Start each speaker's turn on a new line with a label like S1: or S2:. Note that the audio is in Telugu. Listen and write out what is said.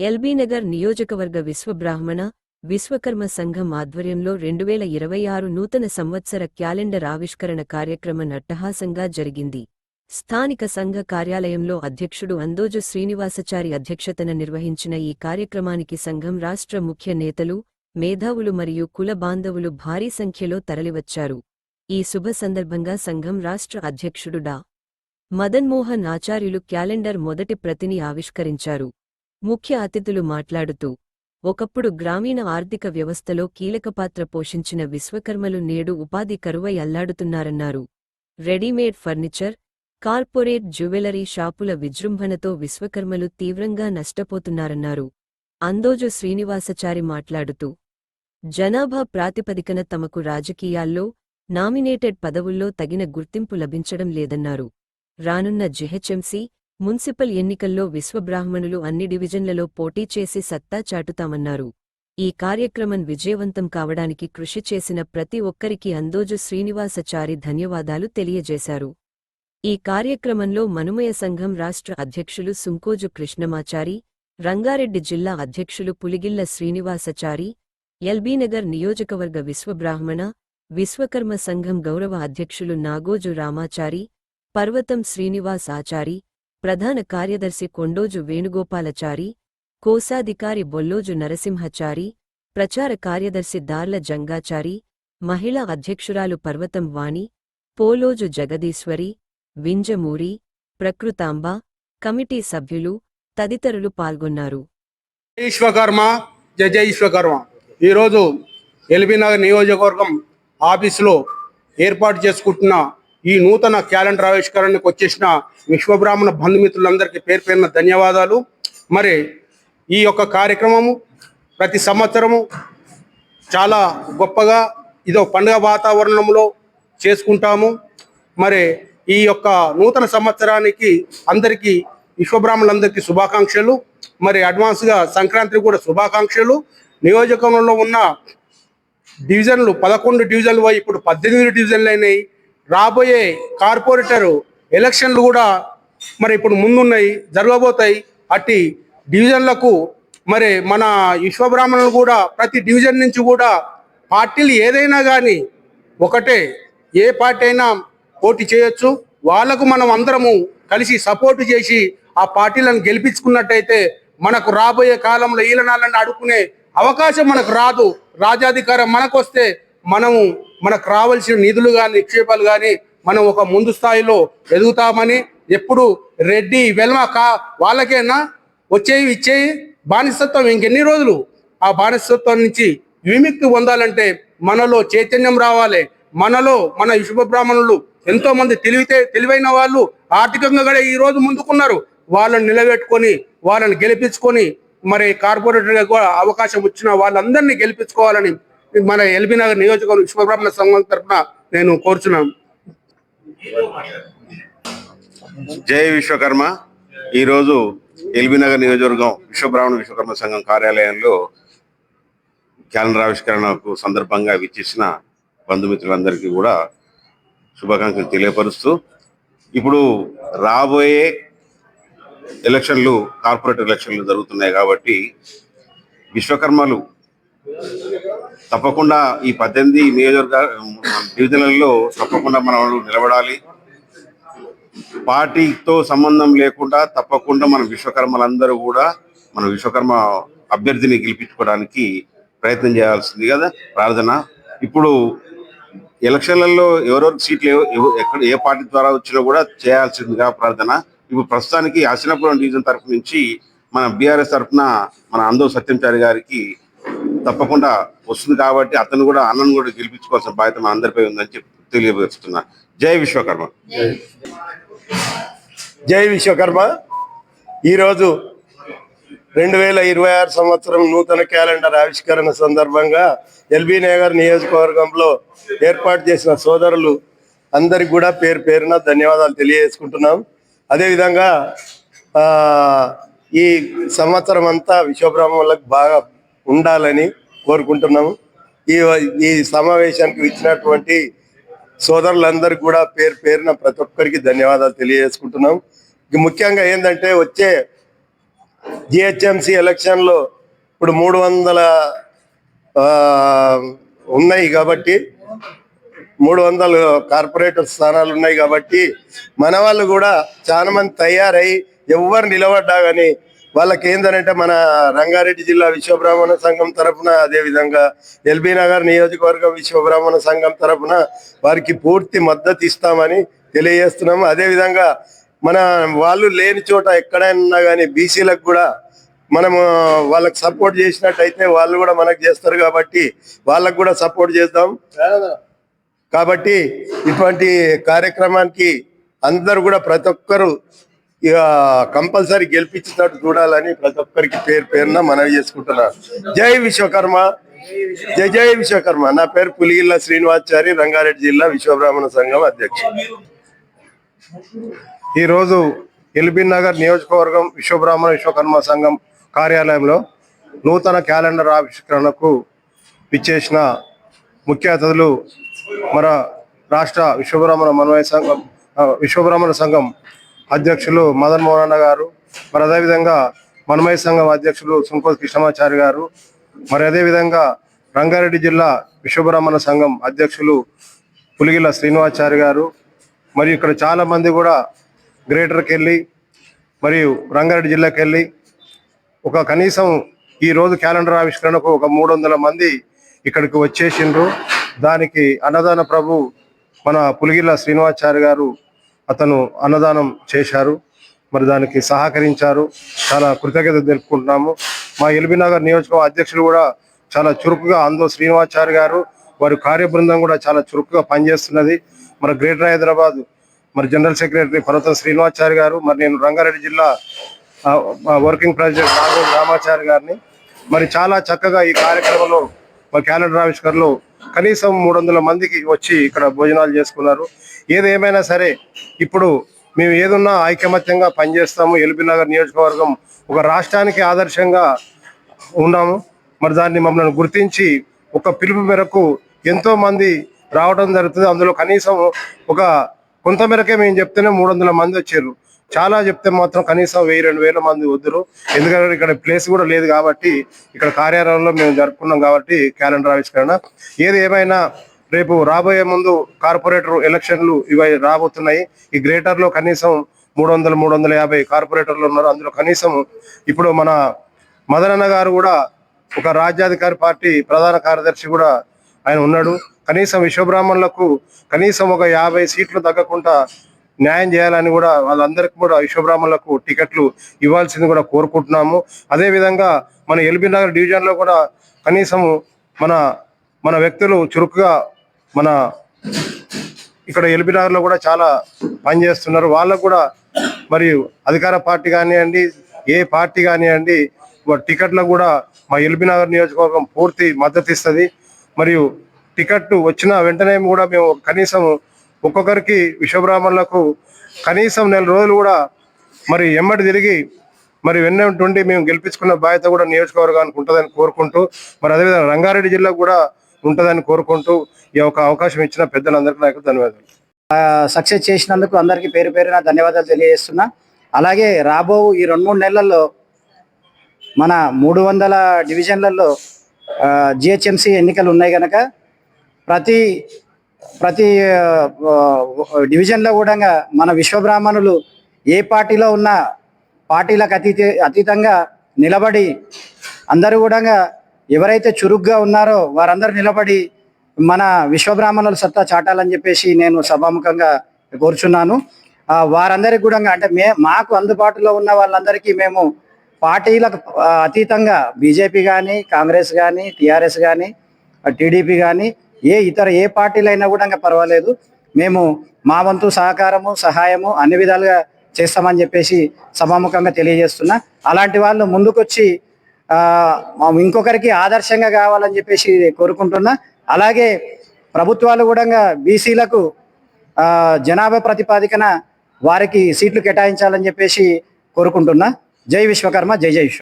S1: ఎల్బీనగర్ నియోజకవర్గ విశ్వబ్రాహ్మణ విశ్వకర్మ సంఘం ఆధ్వర్యంలో రెండువేల ఇరవై ఆరు నూతన సంవత్సర క్యాలెండర్ ఆవిష్కరణ కార్యక్రమం అట్టహాసంగా జరిగింది. స్థానిక సంఘ కార్యాలయంలో అధ్యక్షుడు అందోజు శ్రీనివాసచారి అధ్యక్షతన నిర్వహించిన ఈ కార్యక్రమానికి సంఘం రాష్ట్ర ముఖ్య నేతలు మేధావులు మరియు కుల బాంధవులు భారీ సంఖ్యలో తరలివచ్చారు. ఈ శుభ సందర్భంగా సంఘం రాష్ట్ర అధ్యక్షుడు డా. మదన్మోహన్ ఆచార్యులు క్యాలెండర్ మొదటి ప్రతిని ఆవిష్కరించారు. ముఖ్య అతిథులు మాట్లాడుతూ ఒకప్పుడు గ్రామీణ ఆర్థిక వ్యవస్థలో కీలక పాత్ర పోషించిన విశ్వకర్మలు నేడు ఉపాధి కరువై అల్లాడుతున్నారన్నారు. రెడీమేడ్ ఫర్నిచర్ కార్పొరేట్ జ్యువెలరీ షాపుల విజృంభణతో విశ్వకర్మలు తీవ్రంగా నష్టపోతున్నారన్నారు. అందోజు శ్రీనివాసచారి మాట్లాడుతూ జనాభా ప్రాతిపదికన తమకు రాజకీయాల్లో నామినేటెడ్ పదవుల్లో తగిన గుర్తింపు లభించడం లేదన్నారు. రానున్న జిహెచ్ఎంసీ మున్సిపల్ ఎన్నికల్లో విశ్వబ్రాహ్మణులు అన్ని డివిజన్లలో పోటీ చేసి సత్తా చాటుతామన్నారు. ఈ కార్యక్రమం విజయవంతం కావడానికి కృషి చేసిన ప్రతి ఒక్కరికి అందోజు శ్రీనివాసచారి ధన్యవాదాలు తెలియజేశారు. ఈ కార్యక్రమంలో మనుమయ సంఘం రాష్ట్ర అధ్యక్షులు సుంకోజు కృష్ణమాచారి రంగారెడ్డి జిల్లా అధ్యక్షులు పులిగిళ్ళ శ్రీనివాసచారి ఎల్బీనగర్ నియోజకవర్గ విశ్వబ్రాహ్మణ విశ్వకర్మ సంఘం గౌరవ అధ్యక్షులు నాగోజు రామాచారి పర్వతం శ్రీనివాస్ ఆచారి ప్రధాన కార్యదర్శి కొండోజు వేణుగోపాలచారి కోశాధికారి బొల్లోజు నరసింహచారి ప్రచార కార్యదర్శి దార్ల జంగాచారి మహిళా అధ్యక్షురాలు పర్వతం వాణి పోలోజు జగదీశ్వరి వింజమూరి ప్రకృతాంబ కమిటీ సభ్యులు తదితరులు పాల్గొన్నారు.
S2: విశ్వకర్మ జయ జై విశ్వకర్మ ఈరోజు ఎల్బీనగర్ నియోజకవర్గం ఆఫీసులో ఏర్పాటు చేసుకుంటున్న ఈ నూతన క్యాలెండర్ ఆవిష్కరణకు వచ్చేసిన విశ్వబ్రాహ్మణ బంధుమిత్రులందరికీ పేరు పేరున ధన్యవాదాలు. మరి ఈ యొక్క కార్యక్రమము ప్రతి సంవత్సరము చాలా గొప్పగా ఇదో పండుగ వాతావరణంలో చేసుకుంటాము. మరి ఈ యొక్క నూతన సంవత్సరానికి అందరికీ విశ్వబ్రాహ్మణులందరికీ శుభాకాంక్షలు. మరి అడ్వాన్స్గా సంక్రాంతికి కూడా శుభాకాంక్షలు. నియోజకవర్గంలో ఉన్న డివిజన్లు పదకొండు డివిజన్లు ఇప్పుడు పద్దెనిమిది డివిజన్లు అయినాయి. రాబోయే కార్పొరేటర్ ఎలక్షన్లు కూడా మరి ఇప్పుడు ముందున్నాయి జరగబోతాయి. అట్టి డివిజన్లకు మరి మన విశ్వబ్రాహ్మణులు కూడా ప్రతి డివిజన్ నుంచి కూడా పార్టీలు ఏదైనా కానీ ఒకటే ఏ పార్టీ అయినా పోటీ చేయొచ్చు. వాళ్ళకు మనం అందరము కలిసి సపోర్ట్ చేసి ఆ పార్టీలను గెలిపించుకున్నట్టయితే మనకు రాబోయే కాలంలో ఈలనాలను అడుక్కునే అవకాశం మనకు రాదు. రాజాధికారం మనకు వస్తే మనము మనకు రావాల్సిన నిధులు కానీ నిక్షేపాలు కానీ మనం ఒక ముందు స్థాయిలో ఎదుగుతామని ఎప్పుడు రెడ్డి వెల్మ కా వాళ్ళకేనా? వచ్చేవి ఇచ్చేవి బానిసత్వం ఇంకెన్ని రోజులు? ఆ బానిసత్వం నుంచి విముక్తి పొందాలంటే మనలో చైతన్యం రావాలి. మనలో మన విశ్వ బ్రాహ్మణులు ఎంతో మంది తెలివితే తెలివైన వాళ్ళు ఆర్థికంగా కూడా ఈ రోజు ముందుకున్నారు. వాళ్ళని నిలబెట్టుకొని వాళ్ళని గెలిపించుకొని మరి కార్పొరేటర్గా కూడా అవకాశం వచ్చిన వాళ్ళందరినీ గెలిపించుకోవాలని మన ఎల్బీ నగర్ నియోజకవర్గం విశ్వబ్రాహ్మణ సంఘం తరఫున నేను కోరుచున్నాను.
S3: జై విశ్వకర్మ. ఈరోజు ఎల్బీనగర్ నియోజకవర్గం విశ్వబ్రాహ్మణ విశ్వకర్మ సంఘం కార్యాలయంలో క్యాలెండర్ ఆవిష్కరణకు సందర్భంగా విచ్చేసిన బంధుమిత్రులందరికీ కూడా శుభాకాంక్షలు తెలియపరుస్తూ ఇప్పుడు రాబోయే ఎలక్షన్లు కార్పొరేట్ ఎలక్షన్లు జరుగుతున్నాయి కాబట్టి విశ్వకర్మలు తప్పకుండా ఈ పద్దెనిమిది నియోజకవర్గ డివిజన్లలో తప్పకుండా మనం నిలబడాలి. పార్టీతో సంబంధం లేకుండా తప్పకుండా మన విశ్వకర్మలందరూ కూడా మన విశ్వకర్మ అభ్యర్థిని గెలిపించుకోవడానికి ప్రయత్నం చేయాల్సింది కదా ప్రార్థన. ఇప్పుడు ఎలక్షన్లలో ఎవరెవరికి సీట్లు ఎక్కడ ఏ పార్టీ ద్వారా వచ్చినా కూడా చేయాల్సిందిగా ప్రార్థన. ఇప్పుడు ప్రస్తుతానికి హసినాపురం డివిజన్ తరఫు నుంచి మన బీఆర్ఎస్ తరఫున మన అందో సత్యంచారి గారికి తప్పకుండా వస్తుంది కాబట్టి అతను కూడా అన్నను కూడా గెలిపించుకోవాల్సిన బాధ్యత మా అందరిపై ఉందని చెప్పి తెలియపరుస్తున్నా. జై విశ్వకర్మ.
S4: జై విశ్వకర్మ. ఈరోజు రెండు వేల ఇరవై ఆరు సంవత్సరం నూతన క్యాలెండర్ ఆవిష్కరణ సందర్భంగా ఎల్బీ నగర్ నియోజకవర్గంలో ఏర్పాటు చేసిన సోదరులు అందరికి కూడా పేరు పేరున ధన్యవాదాలు తెలియజేసుకుంటున్నాం. అదేవిధంగా ఈ సంవత్సరం అంతా విశ్వబ్రహ్మలకు బాగా ఉండాలని కోరుకుంటున్నాము. ఈ ఈ సమావేశానికి ఇచ్చినటువంటి సోదరులందరికీ కూడా పేరు పేరున ప్రతి ఒక్కరికి ధన్యవాదాలు తెలియజేసుకుంటున్నాం ముఖ్యంగా ఏంటంటే వచ్చే జిహెచ్ఎంసి ఎలక్షన్లో ఇప్పుడు మూడు వందల ఉన్నాయి కాబట్టి మూడు వందలు కార్పొరేటర్ స్థానాలు ఉన్నాయి కాబట్టి మన వాళ్ళు కూడా చాలా మంది తయారై ఎవరు నిలబడ్డా కానీ వాళ్ళకి ఏంటంటే మన రంగారెడ్డి జిల్లా విశ్వబ్రాహ్మణ సంఘం తరఫున అదే విధంగా ఎల్బీ నగర్ నియోజకవర్గం విశ్వబ్రాహ్మణ సంఘం తరఫున వారికి పూర్తి మద్దతు ఇస్తామని తెలియజేస్తున్నాము. అదేవిధంగా మన వాళ్ళు లేని చోట ఎక్కడైనా కానీ బీసీలకు కూడా మనము వాళ్ళకి సపోర్ట్ చేసినట్టయితే వాళ్ళు కూడా మనకు చేస్తారు కాబట్టి వాళ్ళకు కూడా సపోర్ట్ చేద్దాం. కాబట్టి ఇటువంటి కార్యక్రమానికి అందరు కూడా ప్రతి ఒక్కరు ఇక కంపల్సరీ గెలిపించినట్టు చూడాలని ప్రతి ఒక్కరికి పేరు పేరున మనవి చేసుకుంటున్నాను జై విశ్వకర్మ. జై జై విశ్వకర్మ. నా పేరు పులిగిల్ల శ్రీనివాచారి రంగారెడ్డి జిల్లా విశ్వబ్రాహ్మణ సంఘం అధ్యక్షుడు.
S5: ఈరోజు ఎల్బీ నగర్ నియోజకవర్గం విశ్వబ్రాహ్మణ విశ్వకర్మ సంఘం కార్యాలయంలో నూతన క్యాలెండర్ ఆవిష్కరణకు విచ్చేసిన ముఖ్య అతిథులు మన రాష్ట్ర విశ్వబ్రాహ్మణ మనవయ సంఘం విశ్వబ్రాహ్మణ సంఘం అధ్యక్షులు మదన్ మోహన్ గారు మరి అదేవిధంగా మనమయ సంఘం అధ్యక్షులు సుంకోజ్ కృష్ణమాచారి గారు మరి అదేవిధంగా రంగారెడ్డి జిల్లా విశ్వబ్రాహ్మణ సంఘం అధ్యక్షులు పులిగిల శ్రీనివాచారి గారు మరియు ఇక్కడ చాలామంది కూడా గ్రేటర్కి వెళ్ళి మరియు రంగారెడ్డి జిల్లాకి వెళ్ళి ఒక కనీసం ఈ రోజు క్యాలెండర్ ఆవిష్కరణకు ఒక మూడు వందల మంది ఇక్కడికి వచ్చేసిండ్రు. దానికి అన్నదాన ప్రభు మన పులిగిల్ల శ్రీనివాచారి గారు అతను అన్నదానం చేశారు. మరి దానికి సహకరించారు. చాలా కృతజ్ఞత తెలుపుకుంటున్నాము. మా ఎల్బీ నగర్ నియోజకవర్గ అధ్యక్షులు కూడా చాలా చురుకుగా అందో శ్రీనివాచారి గారు వారి కార్యబృందం కూడా చాలా చురుకుగా పనిచేస్తున్నది. మరి గ్రేటర్ హైదరాబాద్ మరి జనరల్ సెక్రటరీ పర్వతం శ్రీనివాచారి గారు మరి నేను రంగారెడ్డి జిల్లా వర్కింగ్ ప్రెసిడెంట్ రామాచారి గారిని. మరి చాలా చక్కగా ఈ కార్యక్రమంలో మా క్యాలెండర్ ఆవిష్కరణలు కనీసం మూడు వందల మందికి వచ్చి ఇక్కడ భోజనాలు చేసుకున్నారు. ఏదేమైనా సరే ఇప్పుడు మేము ఏదున్నా ఐకమత్యంగా పనిచేస్తాము. ఎల్బీ నగర్ నియోజకవర్గం ఒక రాష్ట్రానికి ఆదర్శంగా ఉన్నాము. మరి దాన్ని మమ్మల్ని గుర్తించి ఒక పిలుపు మేరకు ఎంతో మంది రావడం జరుగుతుంది. అందులో కనీసం ఒక కొంత మేరకే మేము చెప్తేనే మూడు వందల మంది వచ్చారు. చాలా చెప్తే మాత్రం కనీసం వెయ్యి రెండు వేల మంది వద్దురు. ఎందుకంటే ఇక్కడ ప్లేస్ కూడా లేదు కాబట్టి ఇక్కడ కార్యాలయంలో మేము జరుపుకున్నాం కాబట్టి క్యాలెండర్ ఆవిష్కరణ. ఏది ఏమైనా రేపు రాబోయే ముందు కార్పొరేటర్ ఎలక్షన్లు ఇవి రాబోతున్నాయి. ఈ గ్రేటర్లో కనీసం మూడు వందల మూడు వందల యాభై కార్పొరేటర్లు ఉన్నారు. అందులో కనీసం ఇప్పుడు మన మదనన్న గారు కూడా ఒక రాజ్యాధికారి పార్టీ ప్రధాన కార్యదర్శి కూడా ఆయన ఉన్నాడు. కనీసం విశ్వబ్రాహ్మణులకు కనీసం ఒక యాభై సీట్లు తగ్గకుండా న్యాయం చేయాలని కూడా వాళ్ళందరికీ కూడా విశ్వబ్రాహ్మణులకు టికెట్లు ఇవ్వాల్సింది కూడా కోరుకుంటున్నాము. అదే విధంగా మన ఎల్బీ నగర్ డివిజన్లో కూడా కనీసం మన మన వ్యక్తులు చురుకుగా మన ఇక్కడ ఎల్బీ నగర్లో కూడా చాలా పనిచేస్తున్నారు వాళ్ళకు కూడా మరియు అధికార పార్టీ కానివ్వండి ఏ పార్టీ కానివ్వండి టికెట్లకు కూడా మా ఎల్బీ నగర్ నియోజకవర్గం పూర్తి మద్దతు ఇస్తుంది. మరియు టికెట్ వచ్చిన వెంటనే కూడా మేము కనీసం ఒక్కొక్కరికి విశ్వబ్రాహ్మణులకు కనీసం నెల రోజులు కూడా మరి ఎమ్మటి తిరిగి మరి వెన్నటువంటి మేము గెలిపించుకున్న బాధ్యత కూడా నియోజకవర్గానికి ఉంటుందని కోరుకుంటూ మరి అదేవిధంగా రంగారెడ్డి జిల్లాకు కూడా ఉంటుందని కోరుకుంటూ ఈ యొక్క అవకాశం ఇచ్చిన పెద్దలందరికీ నాకు ధన్యవాదాలు.
S6: సక్సెస్ చేసినందుకు అందరికీ పేరు పేరున ధన్యవాదాలు తెలియజేస్తున్నా. అలాగే రాబో ఈ రెండు మూడు నెలల్లో మన మూడు వందల డివిజన్లలో జిహెచ్ఎంసీ ఎన్నికలు ఉన్నాయి కనుక ప్రతి ప్రతి డివిజన్లో కూడా మన విశ్వబ్రాహ్మణులు ఏ పార్టీలో ఉన్న పార్టీలకు అతీత అతీతంగా నిలబడి అందరూ కూడా ఎవరైతే చురుగ్గా ఉన్నారో వారందరూ నిలబడి మన విశ్వబ్రాహ్మణుల సత్తా చాటాలని చెప్పేసి నేను సభాముఖంగా కోరుచున్నాను. ఆ, వారందరికి కూడా అంటే మే మాకు అందుబాటులో ఉన్న వాళ్ళందరికీ మేము పార్టీలకు అతీతంగా బీజేపీ కానీ కాంగ్రెస్ కానీ టీఆర్ఎస్ కానీ టీడీపీ కానీ ఏ ఇతర ఏ పార్టీలైనా కూడా ఇంకా పర్వాలేదు. మేము మా వంతు సహకారము సహాయము అన్ని విధాలుగా చేస్తామని చెప్పేసి సభాముఖంగా తెలియజేస్తున్నా. అలాంటి వాళ్ళు ముందుకొచ్చి ఇంకొకరికి ఆదర్శంగా కావాలని చెప్పేసి కోరుకుంటున్నా. అలాగే ప్రభుత్వాలు కూడా బీసీలకు జనాభా ప్రతిపాదికన వారికి సీట్లు కేటాయించాలని చెప్పేసి కోరుకుంటున్నా. జై విశ్వకర్మ జై జై